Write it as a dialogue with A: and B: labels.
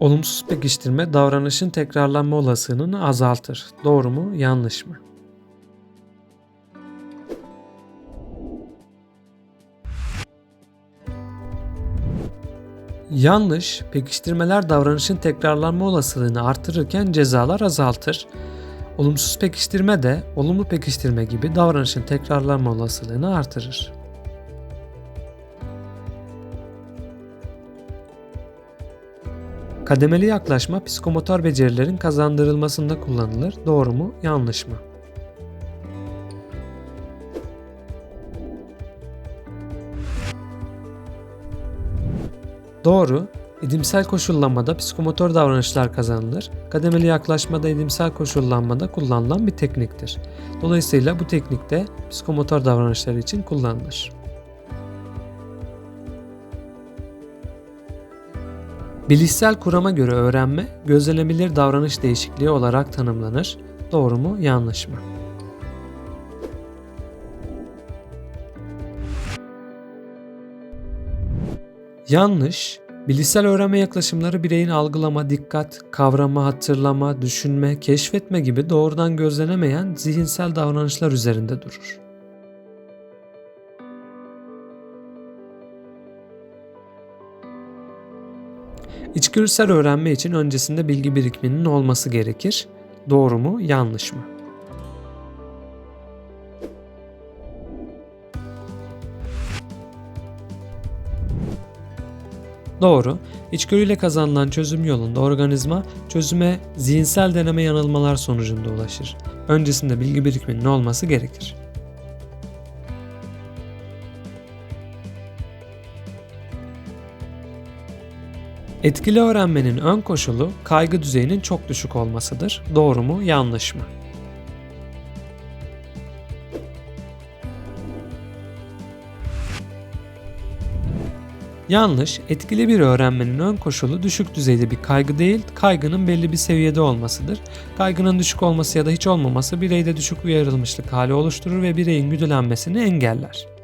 A: Olumsuz pekiştirme davranışın tekrarlanma olasılığını azaltır. Doğru mu, yanlış mı? Yanlış, pekiştirmeler davranışın tekrarlanma olasılığını artırırken cezalar azaltır. Olumsuz pekiştirme de olumlu pekiştirme gibi davranışın tekrarlanma olasılığını artırır. Kademeli yaklaşma psikomotor becerilerin kazandırılmasında kullanılır. Doğru mu, yanlış mı? Doğru. İdimsel koşullanmada psikomotor davranışlar kazanılır. Kademeli yaklaşmada idimsel koşullanmada kullanılan bir tekniktir. Dolayısıyla bu teknik de psikomotor davranışlar için kullanılır. Bilişsel kurama göre öğrenme, gözlenebilir davranış değişikliği olarak tanımlanır. Doğru mu, yanlış mı? Yanlış. Bilişsel öğrenme yaklaşımları bireyin algılama, dikkat, kavrama, hatırlama, düşünme, keşfetme gibi doğrudan gözlenemeyen zihinsel davranışlar üzerinde durur. İçgörüsel öğrenme için öncesinde bilgi birikiminin olması gerekir. Doğru mu, yanlış mı? Doğru. İçgörüyle kazanılan çözüm yolunda organizma çözüme zihinsel deneme yanılmalar sonucunda ulaşır. Öncesinde bilgi birikiminin olması gerekir. Etkili öğrenmenin ön koşulu kaygı düzeyinin çok düşük olmasıdır. Doğru mu, yanlış mı? Yanlış, etkili bir öğrenmenin ön koşulu düşük düzeyde bir kaygı değil, kaygının belli bir seviyede olmasıdır. Kaygının düşük olması ya da hiç olmaması bireyde düşük uyarılmışlık hali oluşturur ve bireyin güdülenmesini engeller.